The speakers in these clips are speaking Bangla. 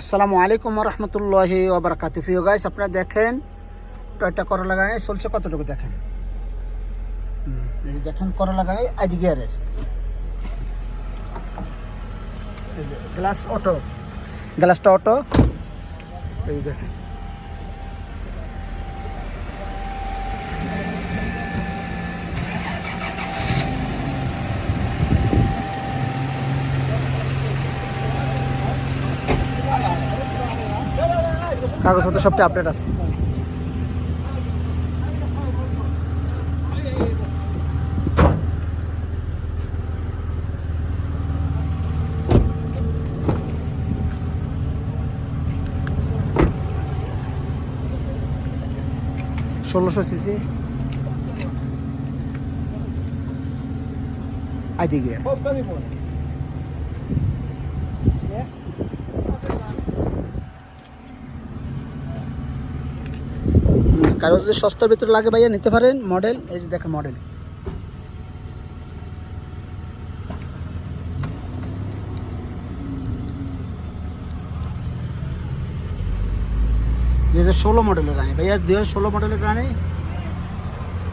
আসসালামু আলাইকুম রহমতুল্লাহি ওবরাকাত প্রিয় গাইস আপনারা দেখেন, টয়টা করলা গাড়ি চলছে কতটুকু দেখেন? এই দেখেন করলা গাড়ি, আইডি গিয়ারের। গ্লাস অটো গ্লাসটা অটো দেখেন। কাগজপত্র সবটা আপডেট আছে। ষোলোশো সিসি। আইটি গিয়ার কারও যদি সস্তার ভিতরে লাগে ভাইয়া, নিতে পারেন মডেল এই যে দেখেন মডেল দুই হাজার ষোলো মডেলের রানি। ভাইয়া, দুই হাজার ষোলো মডেলের রানি।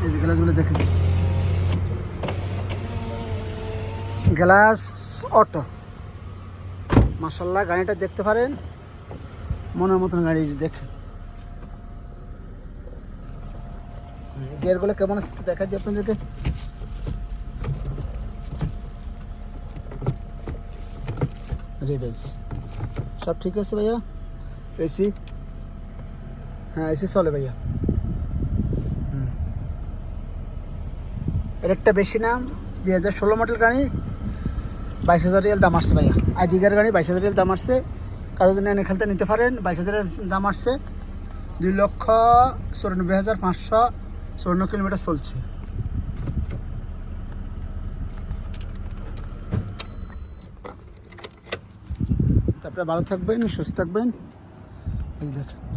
এই যে গ্লাসগুলো দেখেন। গ্লাস অটো মাসাল্লাহ গাড়িটা দেখতে পারেন। মনের মতন গাড়ি দেখেন। গিয়ারগুলো কেমন আছে একটু দেখা যায় আপনাদেরকে সব ঠিক আছে ভাইয়া? এসি হ্যাঁ এসি চলে ভাইয়া। হুম। রেটটা বেশি না, দুই হাজার ষোলো মডেল গাড়ি, বাইশ হাজার রিয়াল দাম আসছে ভাইয়া। আইদিগার গাড়ি বাইশ হাজার রিয়াল দাম আসছে। কারও জন্য এনে খেলতে নিতে পারেন, বাইশ হাজার দাম আসছে। দুই লক্ষ চুরানব্বই হাজার পাঁচশো চুয়ান্ন কিলোমিটার চলছে। তারপরে ভালো থাকবেন সুস্থ থাকবেন। এই দেখেন।